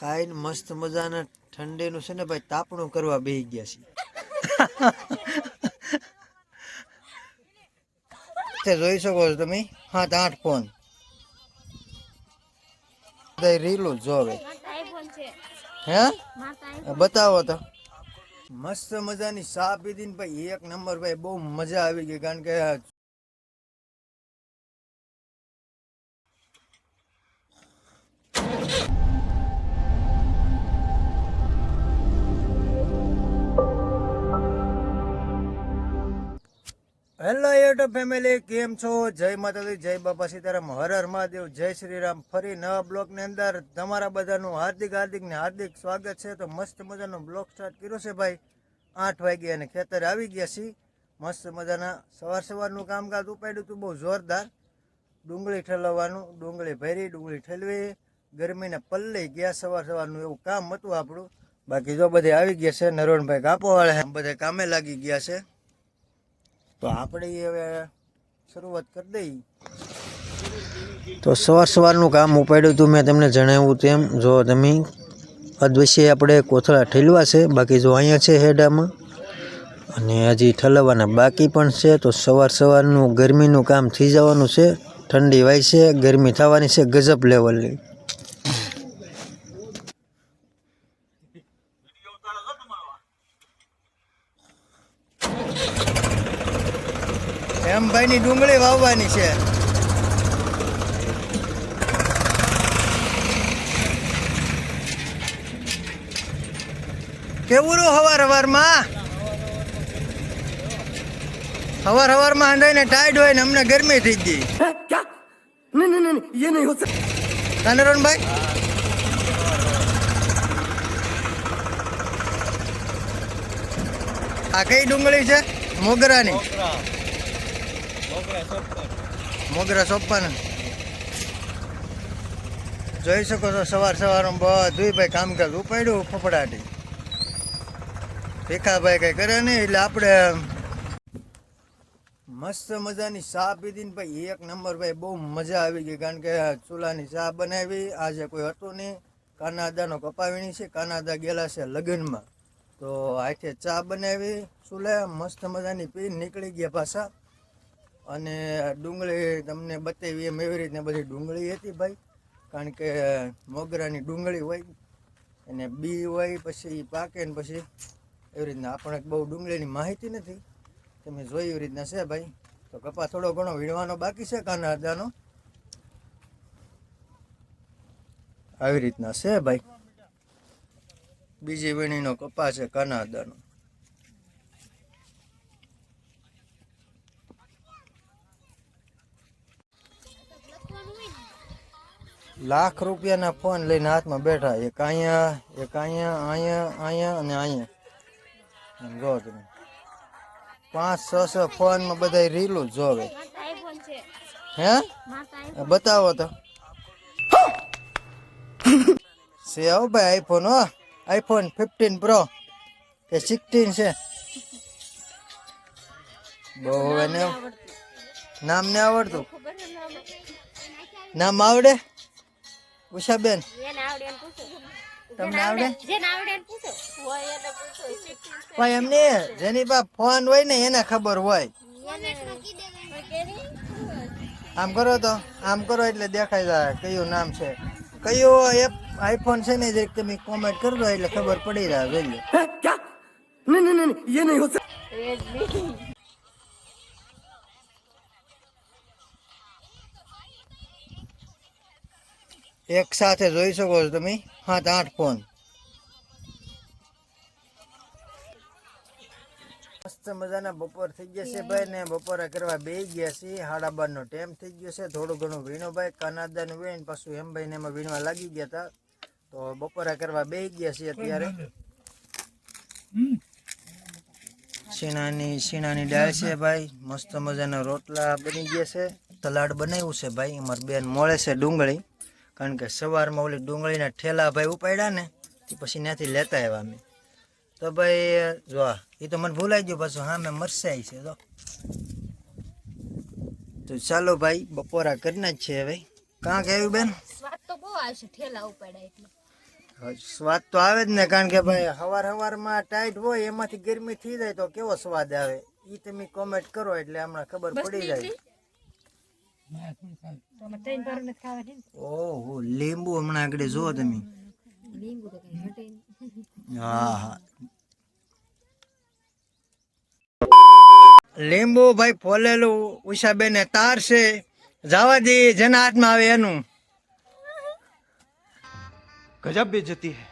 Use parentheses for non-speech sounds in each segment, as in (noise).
ખાઈને મસ્ત મજાના ઠંડીનું છે ને ભાઈ, તાપણું કરવા બેહી ગયા છે જોઈ શકો છો તમે? સાત આઠ ફોન. રીલું જોવે. હે? બતાવો તો. મસ્ત મજાની ચા પીધી ભાઈ, એક નંબર ભાઈ, બહુ મજા આવી ગઈ, કારણ કે યુટ્યુબ ફેમિલી કેમ છો? જય માતાજી, જય બાપા સીતારામ, હર હર મહાદેવ, જય શ્રી રામ ફરી નવા બ્લોગની અંદર તમારા બધાનું હાર્દિક હાર્દિક ને હાર્દિક સ્વાગત છે. તો મસ્ત મજાનો બ્લોગ સ્ટાર્ટ કર્યો છે ભાઈ. આઠ વાગ્યા અને ખેતર આવી ગયા છીએ. મસ્ત મજાના સવાર સવારનું કામકાજ ઉપાડ્યું હતું, બહુ જોરદાર. ડુંગળી ઠલવવાનું, ડુંગળી ભરી, ડુંગળી ઠલવી. ગરમીને પલ્લે ગયા સવાર સવારનું એવું કામ હતું આપણું. બાકી જો બધે આવી ગયા છે નરોણભાઈ કાપોવાળા બધે કામે લાગી ગયા છે. તો આપણે હવે શરૂઆત કરી દઈ. તો સવાર સવારનું કામ ઉપાડ્યું હતું, મેં તમને જણાવ્યું તેમ. જો તમે અદવશ્ય આપણે કોથળા ઠેલવા છે, બાકી જો અહીંયા છે હેડામાં, અને હજી ઠલવવાના બાકી પણ છે, તો સવાર સવારનું ગરમીનું કામ થઈ જવાનું છે. ઠંડી વાય છે, ગરમી થવાની છે, ગજબ લેવલની એમ ભાઈની ડુંગળી વાવવાની છે. કેવું રહ્યું હવાર હવારમાં? હવાર હવારમાં હંડાઈને ટાઈટ હોય ને અમને ગરમી થઈ ગઈ. કાનરોન ભાઈ આ કઈ ડુંગળી છે? મોગરાની. મોગરા સોપ્પન જોઈ શકો છો, સવાર સવારમાં બધું ભાઈ કામકાજ ઉપાડ્યું, ફફડાટી. ભીખાભાઈ કઈ કરે નહીં, એટલે આપણે મસ્ત મજાની ચા પીધી ને ભાઈ એક નંબર ભાઈ બહુ મજા આવી ગઈ, કારણ કે ચૂલાની ચા બનાવી, આજે કોઈ હતું નહીં. કાનાદાનો કપાવીણી છે, કાનાદા ગયેલા છે લગ્નમાં. તો આખે ચા બનાવી, ચૂલે મસ્ત મજાની પી, નીકળી ગયા પાછા. અને ડુંગળી તમને બતાવી એમ એવી રીતના બધી ડુંગળી હતી ભાઈ. કારણ કે મોગરાની ડુંગળી હોય અને બી હોય, પછી પાકે ને પછી એવી રીતના આપણે બહુ ડુંગળીની માહિતી નથી. તમે જોઈ એવી રીતના છે ભાઈ. તો કપા થોડો ઘણો વીણવાનો બાકી છે કાના અદાનો આવી રીતના છે ભાઈ. બીજી વીણીનો કપા છે કાના અદાનો લાખ રૂપિયાના ફોન લઈને હાથમાં બેઠા. એક અહીંયા એક અહીંયા અહીંયા અહીંયા અને અહીંયા. જો તમે. પાંચ, છ છ ફોનમાં બધા રીલું જોવે. હે? બતાવો તો. છે આવો ભાઈ આઈફોન હો. આઈફોન ફિફ્ટીન પ્રો કે સિક્સટીન છે? બહુ એને નામ ને આવડતું? નામ આવડે? ઉષાબેન. તમને આવડે એમને જેની પાસે ફોન હોય ને એને ખબર હોય. આમ કરો તો. આમ કરો એટલે દેખાય જાય કયું નામ છે. કયો એ આઈફોન છે ને જે તમે કોમેન્ટ કરી દો એટલે ખબર પડી જાય વેલ્યુ ના ના ના એ નહીં હોતા. એક સાથે જોઈ શકો છો તમે. સાત આઠ ફોન. મસ્ત મજાના બપોર થઈ ગયા છે ભાઈ ને બપોરે કરવા બે ગયા છે સાડા બાર નો ટાઈમ થઈ ગયો છે. થોડું ઘણું વીણો ભાઈ કાનાદા નું વીણ, પાછું એમ ભાઈ ને એમાં વીણવા લાગી ગયા હતા. તો બપોરે કરવા બે ગયા છે અત્યારે. શીણાની શીણાની દાળ છે ભાઈ. મસ્ત મજાના રોટલા બની ગયા છે. તલાડ બનાવ્યું છે ભાઈ. અમારી બેન મળે છે ડુંગળી. કારણ કે સવારમાં ઓલી ડુંગળીના ઠેલા ભાઈ ઉપાડ્યા ને તે પછી ત્યાંથી લેતા આવ્યા અમે. તો ભાઈ જો એ તો મને ભૂલાઈ ગયું પાછું હા મેં મરસાઈ છે તો તો ચાલો ભાઈ બપોરા કરીને જ છે હવે. કાં કેવું બેન? સ્વાદ તો બહુ આવશે ઠેલા ઉપાડ્યા એટલે. સ્વાદ તો આવે જ ને કારણ કે ભાઈ હવાર હવારમાં ટાઈટ હોય એમાંથી ગરમી થઈ જાય તો કેવો સ્વાદ આવે? એ તમે કોમેન્ટ કરો એટલે હમણાં ખબર પડી જાય. ઓહો લીંબુ હમણાં આગળ જુઓ તમે. લીંબુ ભાઈ ફોલેલું ઉષાબેન તાર છે. જવા દે જેના હાથમાં આવે એનું. ગજબ બે જતી હે.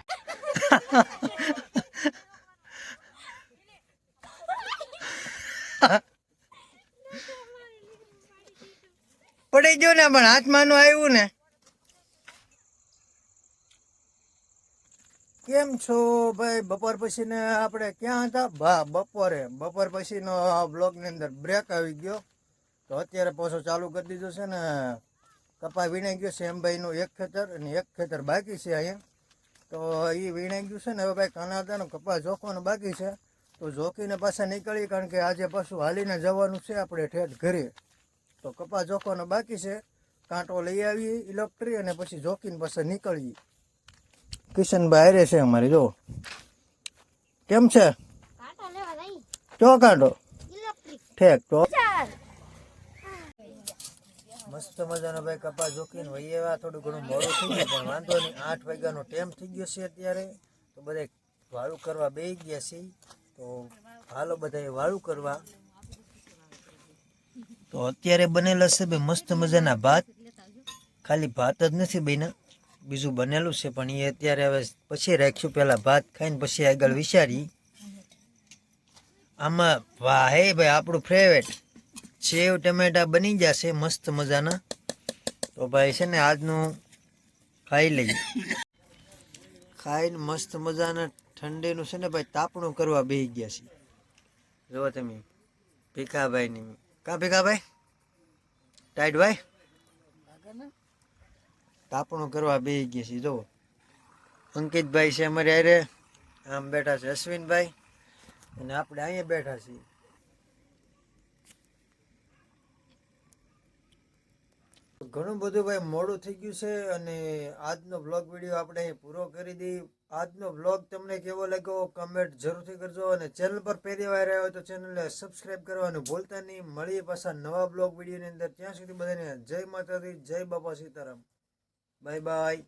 Ha. (laughs) પડી ગયો ને, પણ હાથમાં નું આવ્યું ને. કેમ છો ભાઈ? બપોર પછી ને આપણે ક્યાં હતા? ભા, બપોરે. બપોર પછી નો બ્લોગની અંદર બ્રેક આવી ગયો. તો અત્યારે પાછો ચાલુ કરી દીધો છે ને. કપા વીણાઈ ગયો છે એમ એક ખેતર અને એક ખેતર બાકી છે અહીંયા. તો એ વીણાઈ ગયું છે ને, હવે ભાઈ કાનાદાનો કપા જોખવાનું બાકી છે. તો જોખીને પાછા નીકળી કારણ કે આજે પાછું હાલીને જવાનું છે આપણે ઠેઠ ઘરે. તો કપા જોખવાનો બાકી છે. કાંટો લઈ આવીએ ઇલેક્ટ્રી અને પછી જોખીને પાસે નીકળીએ. કિશનભાઈ હારે છે અમારી જો. કેમ છે? ચો કાંટો? ઠેક તો. મસ્ત મજાનો ભાઈ કપા જોખીને વહી આવ્યા. થોડું ઘણું મોડું થઈ ગયું પણ વાંધો નહીં. આઠ વાગ્યાનો ટાઈમ થઈ ગયો છે અત્યારે. તો બધા વાળું કરવા બે ગયા છે તો હાલો બધા વાળું કરવા. તો અત્યારે બનેલા છે ભાઈ મસ્ત મજાના ભાત. ખાલી ભાત જ નથી બન્યા. બીજું બનેલું છે, પણ એ અત્યારે હવે પછી રાખ્યું. પહેલાં ભાત ખાઈને પછી આગળ વિચારી. આમાં વાહે ભાઈ, આપણું ફેવરેટ સેવ, ટમેટા બની જશે, મસ્ત મજાના. તો ભાઈ છે ને આજનું ખાઈ લઈએ. ખાઈને મસ્ત મજાના ઠંડીનું છે ને ભાઈ, તાપણું કરવા બેસી ગયા છે જુઓ તમે ભીખાભાઈ કા ભીખાભાઈ ટાઈટ ભાઈ? તાપણું કરવા બે ગયા છે જુઓ. અંકિતભાઈ છે અમારે અરે આમ બેઠા છે અશ્વિનભાઈ. અને આપણે અહીંયા બેઠા છીએ. ઘણું બધું ભાઈ મોડું થઈ ગયું છે અને આજનો બ્લોગ વીડિયો આપણે અહીં પૂરો કરી દઈએ. આજનો બ્લોગ તમને કેવો લાગ્યો કમેન્ટ જરૂરથી કરજો અને ચેનલ પર પહેલી વાર આવ્યો તો ચેનલને સબસ્ક્રાઈબ કરવાનું ભૂલતા નહીં. મળીએ પાછા નવા બ્લોગ વિડીયોની અંદર. ત્યાં સુધી બધાને જય માતાજી, જય બાપા સીતારામ. Bye bye